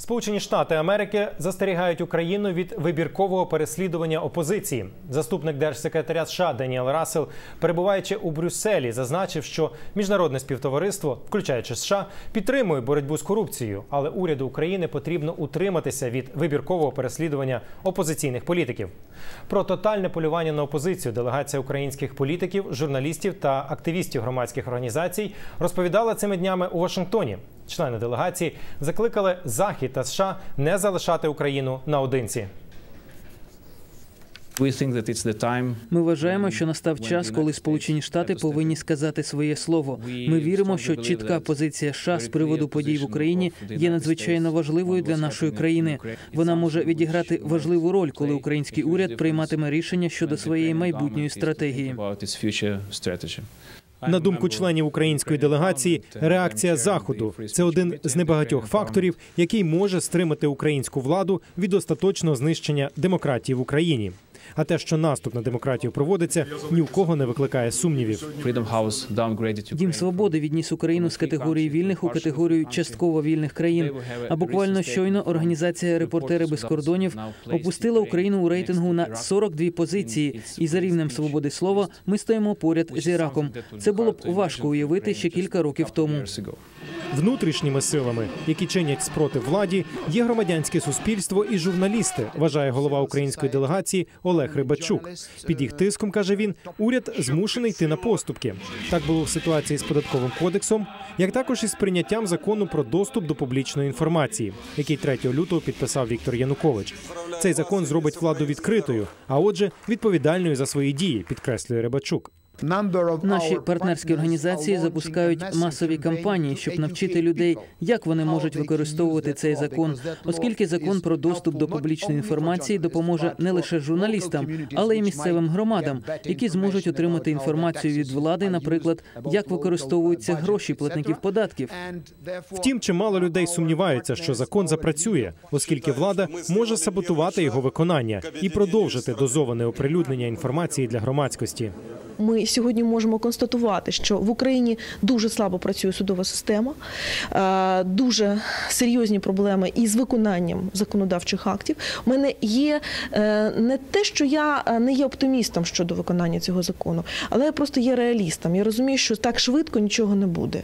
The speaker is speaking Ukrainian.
Сполучені Штати Америки застерігають Україну від вибіркового переслідування опозиції. Заступник держсекретаря США Деніел Рассел, перебуваючи у Брюсселі, зазначив, що міжнародне співтовариство, включаючи США, підтримує боротьбу з корупцією, але уряду України потрібно утриматися від вибіркового переслідування опозиційних політиків. Про тотальне полювання на опозицію делегація українських політиків, журналістів та активістів громадських організацій розповідала цими днями у Вашингтоні. Члени делегації закликали Захід та США не залишати Україну наодинці. Ми вважаємо, що настав час, коли Сполучені Штати повинні сказати своє слово. Ми віримо, що чітка позиція США з приводу подій в Україні є надзвичайно важливою для нашої країни. Вона може відіграти важливу роль, коли український уряд прийматиме рішення щодо своєї майбутньої стратегії. На думку членів української делегації, реакція заходу це один з небагатьох факторів, який може стримати українську владу від остаточного знищення демократії в Україні. А те, що наступ на демократію проводиться, ні в кого не викликає сумнівів. Дім свободи відніс Україну з категорії вільних у категорію частково вільних країн. А буквально щойно організація Репортери без кордонів опустила Україну у рейтингу на 42 позиції. І за рівнем свободи слова ми стоїмо поряд з Іраком. Це було б важко уявити ще кілька років тому. Внутрішніми силами, які чинять спротив владі, є громадянське суспільство і журналісти, вважає голова української делегації Олег Рибачук. Під їх тиском каже він, уряд змушений йти на поступки. Так було в ситуації з податковим кодексом, як також із прийняттям закону про доступ до публічної інформації, який 3 лютого підписав Віктор Янукович. Цей закон зробить владу відкритою, а отже, відповідальною за свої дії, підкреслює Рибачук. Наші партнерські організації запускають масові кампанії, щоб навчити людей, як вони можуть використовувати цей закон, оскільки закон про доступ до публічної інформації допоможе не лише журналістам, але й місцевим громадам, які зможуть отримати інформацію від влади, наприклад, як використовуються гроші платників податків. Втім, чимало людей сумніваються, що закон запрацює, оскільки влада може саботувати його виконання і продовжити дозоване оприлюднення інформації для громадськості. Ми сьогодні можемо констатувати, що в Україні дуже слабо працює судова система, е, дуже серйозні проблеми із виконанням законодавчих актів. У мене є е, не те, що я е, не є оптимістом щодо виконання цього закону, але я просто є реалістом. Я розумію, що так швидко нічого не буде.